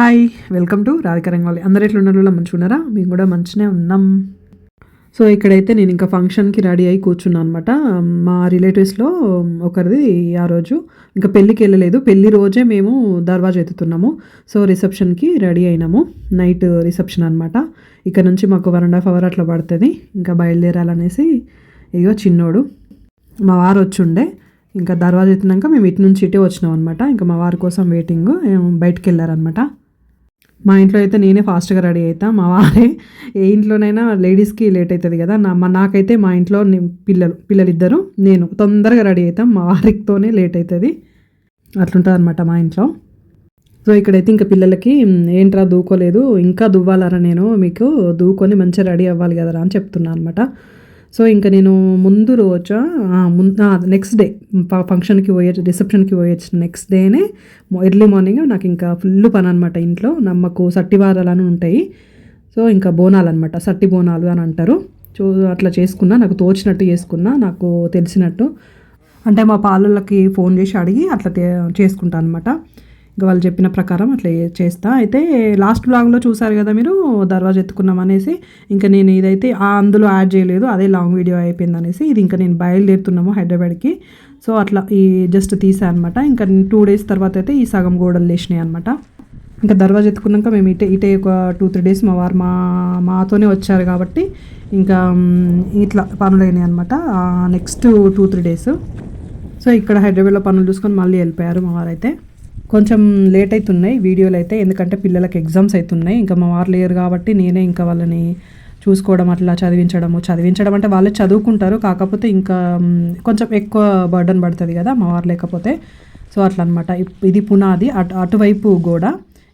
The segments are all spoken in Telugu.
Hi welcome to Radhika Rangavali అందరు ఎట్లా ఉన్నారు మంచిగా ఉన్నారా మేము కూడా మంచినే ఉన్నాం. సో ఇక్కడైతే నేను ఇంకా ఫంక్షన్కి రెడీ అయి కూర్చున్నాను అనమాట మా రిలేటివ్స్లో ఒకరిది ఆ రోజు. ఇంకా పెళ్ళికి వెళ్ళలేదు. పెళ్ళి రోజే మేము దర్వాజా ఎత్తుతున్నాము. సో రిసెప్షన్కి రెడీ అయినాము. నైట్ రిసెప్షన్ అనమాట ఇక్కడ నుంచి మాకు వన్ అండ్ హాఫ్ అవర్ అట్లా పడుతుంది. ఇంకా బయలుదేరాలనేసి ఇగో చిన్నోడు. మా వారు వచ్చిండే. ఇంకా దర్వాజా ఎత్తినాక మేము ఇటు నుంచి ఇటే వచ్చినాం అనమాట ఇంకా మా వారి కోసం వెయిటింగ్ బయటికి వెళ్ళారనమాట మా ఇంట్లో అయితే నేనే ఫాస్ట్గా రెడీ అవుతా మా వారే ఏ ఇంట్లోనైనా లేడీస్కి లేట్ అవుతుంది కదా నా మా నాకైతే మా ఇంట్లో పిల్లలు పిల్లలు ఇద్దరు నేను తొందరగా రెడీ అవుతాం మా వారితోనే లేట్ అవుతుంది అట్లుంటుంది అనమాట మా ఇంట్లో. సో ఇక్కడైతే ఇంకా పిల్లలకి ఏంట్రా దూకోలేదు ఇంకా దువ్వాలరా నేను మీకు దూకొని మంచిగా రెడీ అవ్వాలి కదరా అని చెప్తున్నా అనమాట సో ఇంకా నేను ముందు రోజు ముందు నెక్స్ట్ డే ఫంక్షన్కి పోయొచ్చు రిసెప్షన్కి పోయొచ్చు నెక్స్ట్ డేనే ఎర్లీ మార్నింగ్ నాకు ఇంకా ఫుల్ పని అనమాట ఇంట్లో నమ్మకు సట్టివారాలు అని ఉంటాయి. సో ఇంకా బోనాలు అనమాట సట్టి బోనాలు అని అంటారు. చూ అట్లా చేసుకున్నా నాకు తోచినట్టు చేసుకున్నా నాకు తెలిసినట్టు. అంటే మా పాలలకి ఫోన్ చేసి అడిగి అట్లా చేసుకుంటా అనమాట ఇంకా వాళ్ళు చెప్పిన ప్రకారం అట్లా చేస్తా. అయితే లాస్ట్ బ్లాగ్లో చూసారు కదా మీరు దర్వాజా ఎత్తుకున్నాం అనేసి. ఇంకా నేను ఇదైతే అందులో యాడ్ చేయలేదు అదే లాంగ్ వీడియో అయిపోయింది అనేసి. ఇది ఇంకా నేను బయలుదేరుతున్నాము హైదరాబాద్కి. సో అట్లా ఈ జస్ట్ తీసా అనమాట ఇంకా టూ డేస్ తర్వాత అయితే ఈ సగం గోడలు లేచినాయి అనమాట ఇంకా దర్వాజా ఎత్తుకున్నాక మేము ఇటే ఇటే ఒక టూ త్రీ డేస్ మా వారు మా మాతోనే వచ్చారు కాబట్టి ఇంకా ఇట్లా పనులు అయినాయి అనమాట next two three days so ఇక్కడ హైదరాబాద్లో పనులు చూసుకొని మళ్ళీ వెళ్ళిపోయారు మా వారైతే కొంచెం లేట్ అవుతున్నాయి వీడియోలు అయితే. ఎందుకంటే పిల్లలకి ఎగ్జామ్స్ అవుతున్నాయి ఇంకా మా వారు లేరు కాబట్టి నేనే ఇంకా వాళ్ళని చూసుకోవడం అట్లా చదివించడము. చదివించడం అంటే వాళ్ళే చదువుకుంటారు. కాకపోతే ఇంకా కొంచెం ఎక్కువ బర్డన్ పడుతుంది కదా మా వారు లేకపోతే. సో అట్లా అనమాట ఇది పునాది. అటు అటువైపు గోడ.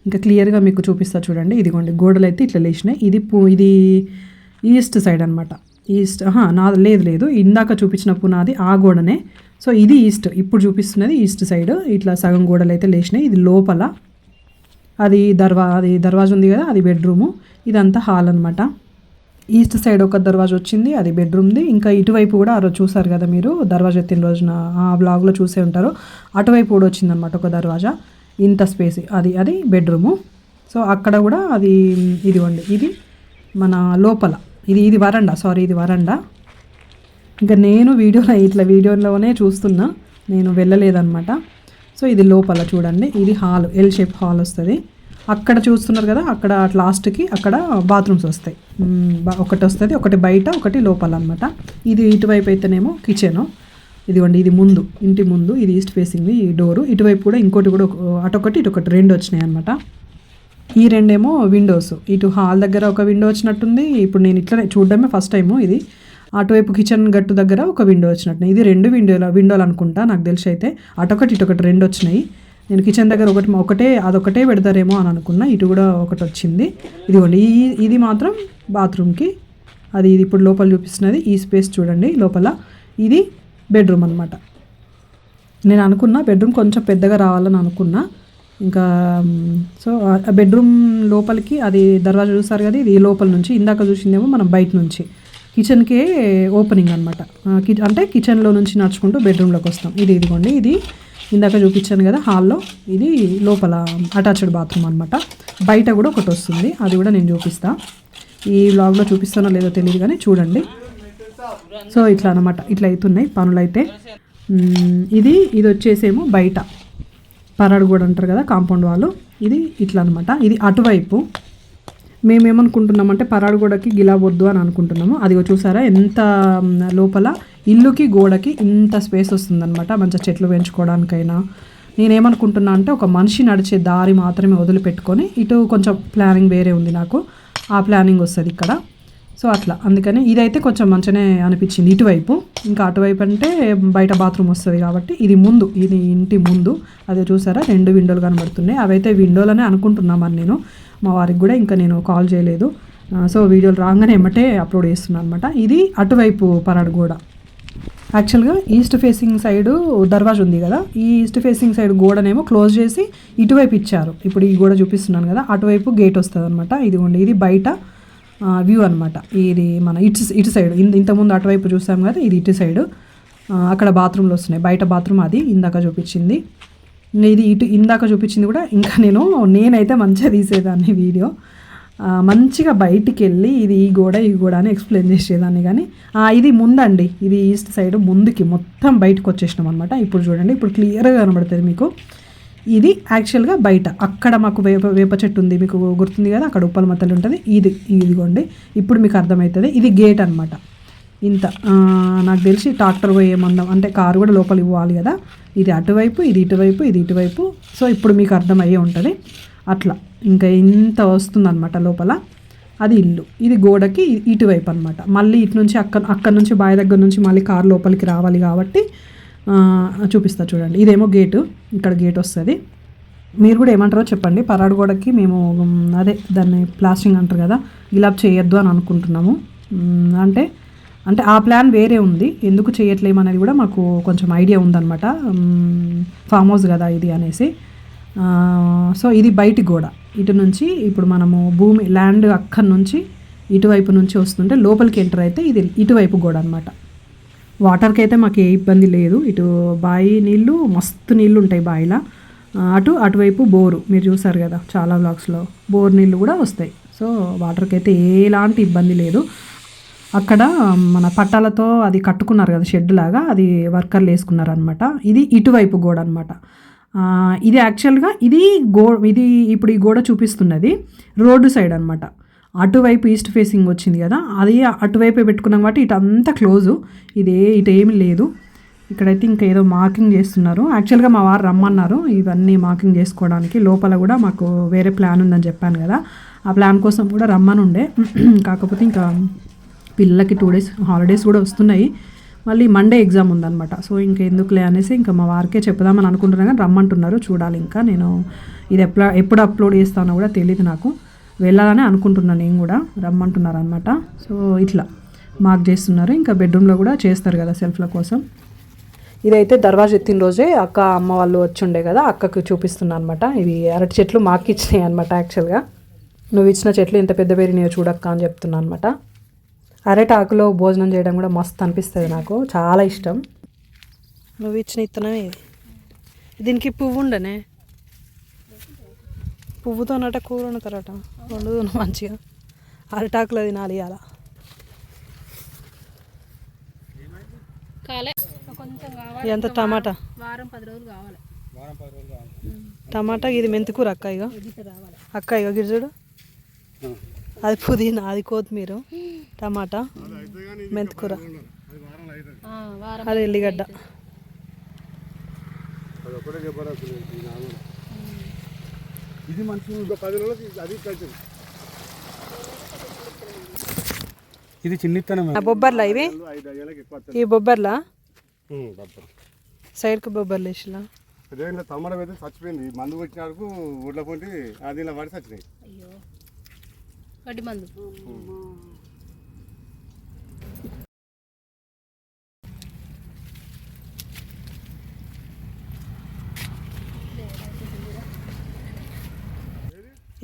ఇంకా క్లియర్గా మీకు చూపిస్తా చూడండి. ఇదిగోండి గోడలు అయితే ఇట్లా లేచినాయి. ఇది పు ఇది ఈస్ట్ సైడ్ అనమాట ఈస్ట్ నా లేదు లేదు. ఇందాక చూపించిన పునాది ఆ గోడనే. సో ఇది ఈస్ట్ ఇప్పుడు చూపిస్తున్నది ఈస్ట్ సైడ్. ఇట్లా సగం గోడలు అయితే లేచినాయి. ఇది లోపల. అది దర్వా అది దర్వాజా ఉంది కదా అది బెడ్రూము. ఇదంతా హాల్ అనమాట ఈస్ట్ సైడ్ ఒక దర్వాజా వచ్చింది అది బెడ్రూమ్ది. ఇంకా ఇటువైపు కూడా ఆ రోజు చూసారు కదా మీరు దర్వాజా ఎత్తిన రోజున ఆ బ్లాగ్లో చూసే ఉంటారు. అటువైపు కూడా వచ్చిందనమాట ఒక దర్వాజా. ఇంత స్పేస్. అది అది బెడ్రూము. సో అక్కడ కూడా అది ఇదిగోండి. ఇది మన లోపల. ఇది ఇది వరండా. సారీ ఇది వరండా. ఇంకా నేను వీడియోలో ఇట్లా వీడియోలోనే చూస్తున్నా. నేను వెళ్ళలేదన్నమాట. సో ఇది లోపల చూడండి. ఇది హాల్ ఎల్ షేప్ హాల్ వస్తుంది. అక్కడ చూస్తున్నారు కదా అక్కడ లాస్ట్కి అక్కడ బాత్రూమ్స్ వస్తాయి. ఒకటి వస్తుంది ఒకటి బయట ఒకటి లోపల అనమాట ఇది ఇటువైపు అయితేనేమో కిచెను ఇదిగోండి ఇది ముందు ఇంటి ముందు ఇది ఈస్ట్ ఫేసింగ్ ఈ డోరు ఇటువైపు కూడా ఇంకోటి కూడా ఒక- అటొకటి ఇటొకటి రెండు వచ్చినాయి అనమాట ఈ రెండేమో విండోస్ ఇటు హాల్ దగ్గర ఒక విండో వచ్చినట్టుంది. ఇప్పుడు నేను ఇట్లనే చూడడమే ఫస్ట్ టైము ఇది. అటువైపు కిచెన్ గట్టు దగ్గర ఒక విండో వచ్చినట్టు ఇది రెండు విండోలు విండోలు అనుకుంటా నాకు తెలిసి అయితే. అటొకటి ఇటొకటి రెండు వచ్చినాయి. నేను కిచెన్ దగ్గర ఒకటి ఒకటే అదొకటే పెడతారేమో అని అనుకున్నా. ఇటు కూడా ఒకటి వచ్చింది. ఇదిగోండి ఈ ఇది మాత్రం బాత్రూమ్కి. అది ఇది ఇప్పుడు లోపల చూపిస్తున్నది. ఈ స్పేస్ చూడండి లోపల. ఇది బెడ్రూమ్ అనమాట నేను అనుకున్నా బెడ్రూమ్ కొంచెం పెద్దగా రావాలని అనుకున్నా. ఇంకా సో బెడ్రూమ్ లోపలికి అది దర్వాజా చూస్తారు కదా ఇది లోపల నుంచి. ఇందాక చూసిందేమో మనం బయట నుంచి. కిచెన్కే ఓపెనింగ్ అనమాట అంటే కిచెన్లో నుంచి నడుచుకుంటూ బెడ్రూమ్లోకి వస్తాం. ఇది ఇదిగోండి ఇది ఇందాక చూపించాను కదా హాల్లో. ఇది లోపల అటాచ్డ్ బాత్రూమ్ అనమాట బయట కూడా ఒకటి వస్తుంది అది కూడా నేను చూపిస్తా. ఈ బ్లాగ్లో చూపిస్తానో లేదో తెలియదు కానీ చూడండి. సో ఇట్లా అనమాట ఇట్లా అవుతున్నాయి పనులు అయితే. ఇది ఇది వచ్చేసేమో బయట. పరాడు కూడా అంటారు కదా కాంపౌండ్ వాళ్ళు. ఇది ఇట్లా అనమాట ఇది అటువైపు. మేమేమనుకుంటున్నామంటే పరాడు గోడకి గిలా వద్దు అని అనుకుంటున్నాము. అది చూసారా ఎంత లోపల ఇల్లుకి గోడకి ఇంత స్పేస్ వస్తుందన్నమాట మంచిగా చెట్లు పెంచుకోవడానికైనా నేనేమనుకుంటున్నా అంటే ఒక మనిషి నడిచే దారి మాత్రమే వదిలిపెట్టుకొని ఇటు కొంచెం ప్లానింగ్ వేరే ఉంది నాకు. ఆ ప్లానింగ్ వస్తుంది ఇక్కడ. సో అట్లా. అందుకని ఇదైతే కొంచెం మంచిగానే అనిపించింది ఇటువైపు. ఇంకా అటువైపు అంటే బయట బాత్రూమ్ వస్తుంది కాబట్టి ఇది ముందు ఇది ఇంటి ముందు. అదే చూసారా? రెండు విండోలు కనబడుతున్నాయి. అవైతే విండోలనే అనుకుంటున్నాం నేను. మా వారికి కూడా ఇంకా నేను కాల్ చేయలేదు. సో వీడియోలు రాగానే ఎమ్మటే అప్లోడ్ చేస్తున్నాను అనమాట ఇది అటువైపు పరాడు గోడ. యాక్చువల్గా ఈస్ట్ ఫేసింగ్ సైడ్ దర్వాజా ఉంది కదా? ఈ ఈస్ట్ ఫేసింగ్ సైడ్ గోడనేమో క్లోజ్ చేసి ఇటువైపు ఇచ్చారు. ఇప్పుడు ఈ గోడ చూపిస్తున్నాను కదా? అటువైపు గేట్ వస్తుంది అనమాట ఇదిగోండి ఇది బయట వ్యూ అనమాట ఇది మన ఇటు ఇటు సైడ్. ఇంతకుముందు అటువైపు చూసాం కదా ఇది ఇటు సైడ్. అక్కడ బాత్రూమ్లు వస్తున్నాయి. బయట బాత్రూమ్ అది ఇందాక చూపించింది. ఇది ఇటు ఇందాక చూపించింది కూడా ఇంకా నేను నేనైతే మంచిగా తీసేదాన్ని వీడియో. మంచిగా బయటికి వెళ్ళి ఇది ఈ గోడ ఈ గోడ అని ఎక్స్ప్లెయిన్ చేసేదాన్ని కానీ ఇది ముందండి. ఇది ఈస్ట్ సైడ్ ముందుకి మొత్తం బయటకు వచ్చేసినాం అనమాట ఇప్పుడు చూడండి ఇప్పుడు క్లియర్గా కనబడుతుంది మీకు. ఇది యాక్చువల్గా బయట. అక్కడ మాకు వేప వేప చెట్టు ఉంది మీకు గుర్తుంది కదా? అక్కడ ఉప్పల మత్తలు ఉంటుంది. ఇది ఇదిగోండి. ఇప్పుడు మీకు అర్థమవుతుంది ఇది గేట్ అనమాట ఇంత నాకు తెలిసి ట్రాక్టర్ పోయే మందం అంటే కారు కూడా లోపలికి పోవాలి కదా? ఇది అటువైపు ఇది ఇటువైపు ఇది ఇటువైపు. సో ఇప్పుడు మీకు అర్థమయ్యే ఉంటుంది. అట్లా. ఇంకా ఇంత వస్తుందన్నమాట లోపల. అది ఇల్లు. ఇది గోడకి ఇటువైపు అనమాట మళ్ళీ ఇటు నుంచి అక్క అక్కడ నుంచి బావి దగ్గర నుంచి మళ్ళీ కారు లోపలికి రావాలి కాబట్టి చూపిస్తా చూడండి. ఇదేమో గేటు. ఇక్కడ గేట్ వస్తుంది. మీరు కూడా ఏమంటారో చెప్పండి. పరాడు గోడకి మేము అదే దాన్ని ప్లాస్టింగ్ అంటారు కదా ఇలా చేయొద్దు అని అనుకుంటున్నాము. అంటే అంటే ఆ ప్లాన్ వేరే ఉంది. ఎందుకు చేయట్లేము అనేది కూడా మాకు కొంచెం ఐడియా ఉందన్నమాట. ఫామ్ హౌస్ కదా ఇది అనేసి. సో ఇది బయటి గోడ. ఇటు నుంచి ఇప్పుడు మనము భూమి ల్యాండ్ అక్కడి నుంచి ఇటువైపు నుంచి వస్తుంటే లోపలికి ఎంటర్ అయితే ఇది ఇటువైపు గోడ అనమాట వాటర్కి అయితే మాకు ఏ ఇబ్బంది లేదు. ఇటు బావి నీళ్ళు మస్తు నీళ్ళు ఉంటాయి బావిలో అటు అటువైపు బోరు. మీరు చూసారు కదా చాలా బ్లాక్స్లో బోర్ నీళ్ళు కూడా వస్తాయి. సో వాటర్కి అయితే ఎలాంటి ఇబ్బంది లేదు. అక్కడ మన పట్టాలతో అది కట్టుకున్నారు కదా షెడ్ లాగా అది వర్కర్లు వేసుకున్నారు అనమాట ఇది ఇటువైపు గోడ అనమాట ఇది యాక్చువల్గా ఇది గో ఇది ఇప్పుడు ఈ గోడ చూపిస్తున్నది రోడ్డు సైడ్ అనమాట అటువైపు ఈస్ట్ ఫేసింగ్ వచ్చింది కదా అది అటువైపే పెట్టుకున్నాం కాబట్టి ఇటు క్లోజు. ఇది ఇటు ఏమి లేదు. ఇక్కడైతే ఇంకా ఏదో మార్కింగ్ చేస్తున్నారు. యాక్చువల్గా మా వారు రమ్మన్నారు ఇవన్నీ మార్కింగ్ చేసుకోవడానికి. లోపల కూడా మాకు వేరే ప్లాన్ ఉందని చెప్పాను కదా. ఆ ప్లాన్ కోసం కూడా రమ్మని ఉండే కాకపోతే ఇంకా పిల్లలకి టూ డేస్ హాలిడేస్ కూడా వస్తున్నాయి. మళ్ళీ మండే ఎగ్జామ్ ఉందన్నమాట. సో ఇంకా ఎందుకులే అనేసి ఇంకా మా వారికే చెప్పుదామని అనుకుంటున్నాను కానీ రమ్మంటున్నారు. చూడాలి ఇంకా. నేను ఇది ఎప్పుడు ఎప్పుడు అప్లోడ్ చేస్తానో కూడా తెలియదు నాకు. వెళ్ళాలని అనుకుంటున్నాను నేను కూడా రమ్మంటున్నారు అనమాట సో ఇట్లా మార్క్ చేస్తున్నారు. ఇంకా బెడ్రూమ్లో కూడా చేస్తారు కదా సెల్ఫ్ల కోసం. ఇదైతే దర్వాజ ఎత్తిన రోజే అక్క అమ్మ వాళ్ళు వచ్చి ఉండే కదా అక్కకు చూపిస్తున్నా అనమాట ఇవి అరటి చెట్లు మాకు ఇచ్చినాయి అనమాట యాక్చువల్గా నువ్వు ఇచ్చిన చెట్లు ఇంత పెద్ద పెరిగినాయో చూడక్క అని చెప్తున్నా అనమాట అరటి ఆకులో భోజనం చేయడం కూడా మస్తు అనిపిస్తుంది నాకు. చాలా ఇష్టం. నువ్వు ఇచ్చిన ఇత్తనమే ఇది. దీనికి పువ్వు ఉండనే? పువ్వుతోనట కూర వండుతారట వండుదు మంచిగా. అరటాకులో తినాలి అలా కాలే. కొంచెం కావాలి ఎంత టమాటా? వారం పది రోజులు కావాలి. టమాటా ఇది మెంతికూర అక్క ఇక రావాలి. అక్క ఇక గిరిజుడు అది పుదీనా అది కొత్తిమీర టమాటా మెంతికూర ఆ, వారం అది ఎల్లిగడ్డ. ఇది మంచి ఇంకో పది రోజులకి అది కలిసి ఇది చిన్నిత్తనం. ఆ బొబ్బర్లా ఇవి. ఈ బొబ్బర్లా. సైడ్కి బొబ్బర్లు వేసిలా? అదే ఇలా తమ్మడం అయితే చచ్చిపోయింది. మందు కొట్టినాడుకు ఊళ్ళో పొంటి అది ఇలా పడి చచ్చినాయి అయ్యో గడ్డి మందు.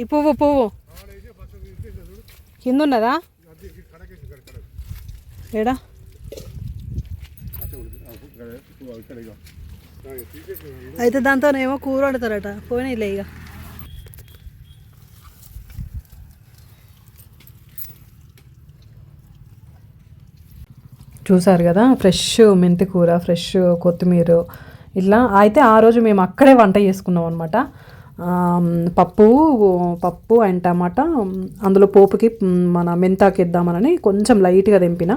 ఈ పువ్వు పువ్వు. కింద ఉన్నదా? ఏడా? అయితే దాంతోనేమో కూర వండుతారట. పోయినాయిలే ఇక చూసారు కదా? ఫ్రెష్ మెంతి కూర ఫ్రెష్ కొత్తిమీర. ఇట్లా అయితే ఆ రోజు మేము అక్కడే వంట చేసుకున్నాం అనమాట పప్పు పప్పు అండ్ టమాటా అందులో పోపుకి మన మెంతాకి ఇద్దామనని కొంచెం లైట్గా తెంపిన.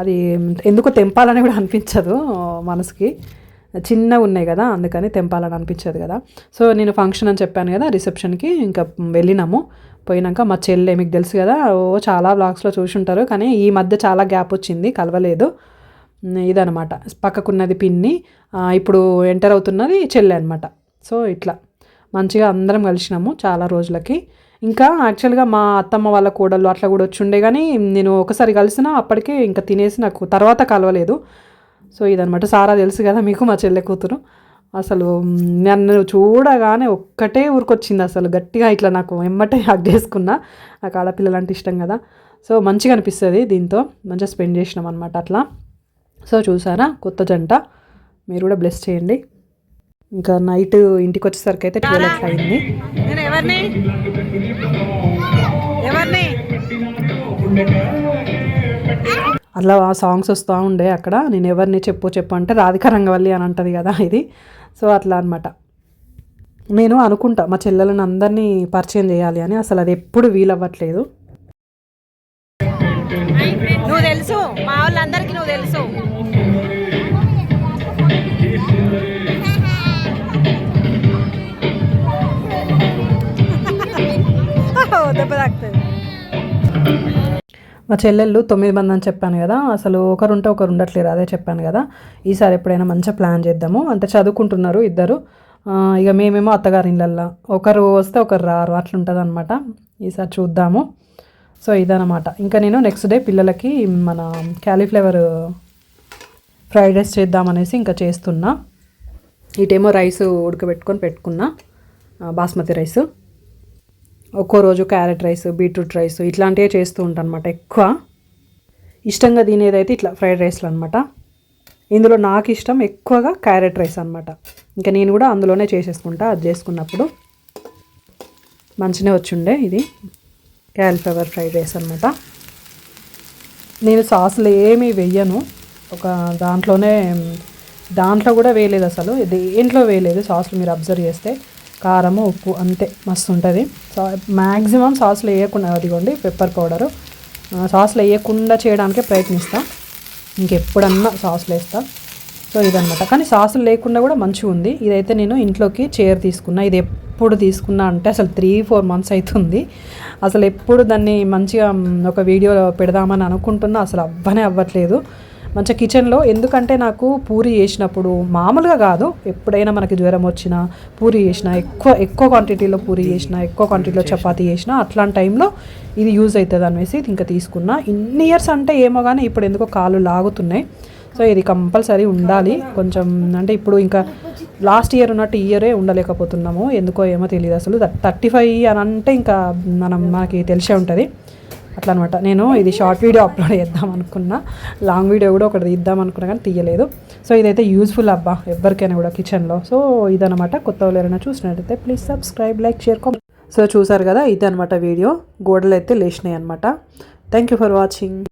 అది ఎందుకో తెంపాలని కూడా అనిపించదు మనసుకి. చిన్నగా ఉన్నాయి కదా అందుకని తెంపాలని అనిపించదు కదా. సో నేను ఫంక్షన్ అని చెప్పాను కదా రిసెప్షన్కి ఇంకా వెళ్ళినాము. పోయినాక మా చెల్లె మీకు తెలుసు కదా ఓ చాలా బ్లాగ్స్లో చూసి ఉంటారు కానీ ఈ మధ్య చాలా గ్యాప్ వచ్చింది కలవలేదు. ఇదనమాట పక్కకున్నది పిన్ని ఇప్పుడు ఎంటర్ అవుతున్నది చెల్లె అనమాట సో ఇట్లా. మంచిగా అందరం కలిసినాము చాలా రోజులకి. ఇంకా యాక్చువల్గా మా అత్తమ్మ వాళ్ళ కోడలు అట్లా కూడా వచ్చిండే కానీ నేను ఒకసారి కలిసిన అప్పటికే ఇంకా తినేసి నాకు తర్వాత కలవలేదు. సో ఇదనమాట సారా తెలుసు కదా మీకు మా చెల్లె కూతురు. అసలు నన్ను చూడగానే ఒక్కటే ఊరికొచ్చింది అసలు. గట్టిగా ఇట్లా నాకు ఎమ్మటే హక్ చేసుకున్నా. నాకు ఆడపిల్లలు అంటే ఇష్టం కదా. సో మంచిగా అనిపిస్తుంది దీంతో. మంచిగా స్పెండ్ చేసినాం అనమాట అట్లా. సో చూసారా? కొత్త జంట. మీరు కూడా బ్లెస్ చేయండి. ఇంకా నైట్ ఇంటికి వచ్చేసరికి అయితే ట్వెల్వ్ అయింది అట్లా ఆ సాంగ్స్ వస్తూ ఉండే అక్కడ. నేను ఎవరిని చెప్పు చెప్పు అంటే రాధిక రంగవల్లి అని అంటది కదా ఇది. సో అట్లా అనమాట నేను అనుకుంటా మా చెల్లెలను అందరినీ పరిచయం చేయాలి అని. అసలు అది ఎప్పుడు వీలవ్వట్లేదు. నువ్వు తెలుసు. మా వాళ్ళందరికీ నువ్వు తెలుసు. మా చెల్లెళ్ళు తొమ్మిది మంది అని చెప్పాను కదా అసలు ఒకరు ఉంటే ఒకరు ఉండట్లేరు అదే చెప్పాను కదా. ఈసారి ఎప్పుడైనా మంచిగా ప్లాన్ చేద్దాము. అంటే చదువుకుంటున్నారు ఇద్దరు. ఇక మేమేమో అత్తగారి ఇళ్ళల్లో ఒకరు వస్తే ఒకరు రారు అట్లుంటుంది అనమాట ఈసారి చూద్దాము. సో ఇదనమాట ఇంకా నేను నెక్స్ట్ డే పిల్లలకి మన క్యాలీఫ్లవర్ ఫ్రైడ్ రైస్ చేద్దామనేసి ఇంకా చేస్తున్నా. ఇటేమో రైస్ ఉడకబెట్టుకొని పెట్టుకున్నా. బాస్మతి రైస్. ఒక్కో రోజు క్యారెట్ రైస్ బీట్రూట్ రైస్ ఇట్లాంటివే చేస్తూ ఉంటాను అనమాట ఎక్కువ. ఇష్టంగా తినేదైతే ఇట్లా ఫ్రైడ్ రైస్లు అనమాట ఇందులో నాకు ఇష్టం ఎక్కువగా క్యారెట్ రైస్ అనమాట ఇంకా నేను కూడా అందులోనే చేసేసుకుంటా అది చేసుకున్నప్పుడు. మంచిగా వచ్చిండే ఇది. క్యాలిఫ్లవర్ ఫ్రైడ్ రైస్ అనమాట నేను సాసులు ఏమీ వెయ్యను ఒక దాంట్లోనే దాంట్లో కూడా వేయలేదు అసలు. దేంట్లో వేయలేదు సాసులు మీరు అబ్జర్వ్ చేస్తే. కారము ఉప్పు అంతే. మస్తు ఉంటుంది సో మ్యాక్సిమం సాస్లు వేయకుండా అదిగోండి పెప్పర్ పౌడరు. సాస్లు వేయకుండా చేయడానికే ప్రయత్నిస్తా. ఇంకెప్పుడన్నా సాస్లు వేస్తా. సో ఇదనమాట కానీ సాసులు లేకుండా కూడా మంచిగా ఉంది. ఇదైతే నేను ఇంట్లోకి చైర్ తీసుకున్నా. ఇది ఎప్పుడు తీసుకున్నా అంటే అసలు త్రీ ఫోర్ మంత్స్ అవుతుంది అసలు ఎప్పుడు దాన్ని మంచిగా ఒక వీడియో పెడదామని అనుకుంటున్నా. అసలు అవ్వనే అవ్వట్లేదు. మంచిగా కిచెన్లో ఎందుకంటే నాకు పూరి చేసినప్పుడు మామూలుగా కాదు. ఎప్పుడైనా మనకి జ్వరం వచ్చినా పూరి చేసినా ఎక్కువ ఎక్కువ క్వాంటిటీలో పూరి చేసినా ఎక్కువ క్వాంటిటీలో చపాతీ చేసినా అట్లాంటి టైంలో ఇది యూజ్ అవుతుంది అనేసి ఇంకా తీసుకున్నా. ఇన్ని ఇయర్స్ అంటే ఏమో కానీ ఇప్పుడు ఎందుకో కాళ్ళు లాగుతున్నాయి. సో ఇది కంపల్సరీ ఉండాలి. కొంచెం అంటే ఇప్పుడు ఇంకా లాస్ట్ ఇయర్ ఉన్నట్టు ఇయరే ఉండలేకపోతున్నాము. ఎందుకో ఏమో తెలియదు అసలు. థర్టీ ఫైవ్ అని అంటే ఇంకా మనం మనకి తెలిసే ఉంటుంది. అట్లా అనమాట నేను ఇది షార్ట్ వీడియో అప్లోడ్ చేద్దాం అనుకున్నా. లాంగ్ వీడియో కూడా ఒకటి తీద్దాం అనుకున్నా కానీ తీయలేదు. సో ఇదైతే యూస్ఫుల్ అబ్బా ఎవరికైనా కూడా కిచెన్లో సో ఇదనమాట కొత్త వాళ్ళు ఎవరైనా చూసినట్టయితే please subscribe like share comment so చూసారు కదా ఇదనమాట వీడియో గోడలు అయితే లేచినాయి అనమాట థ్యాంక్ యూ ఫర్ వాచింగ్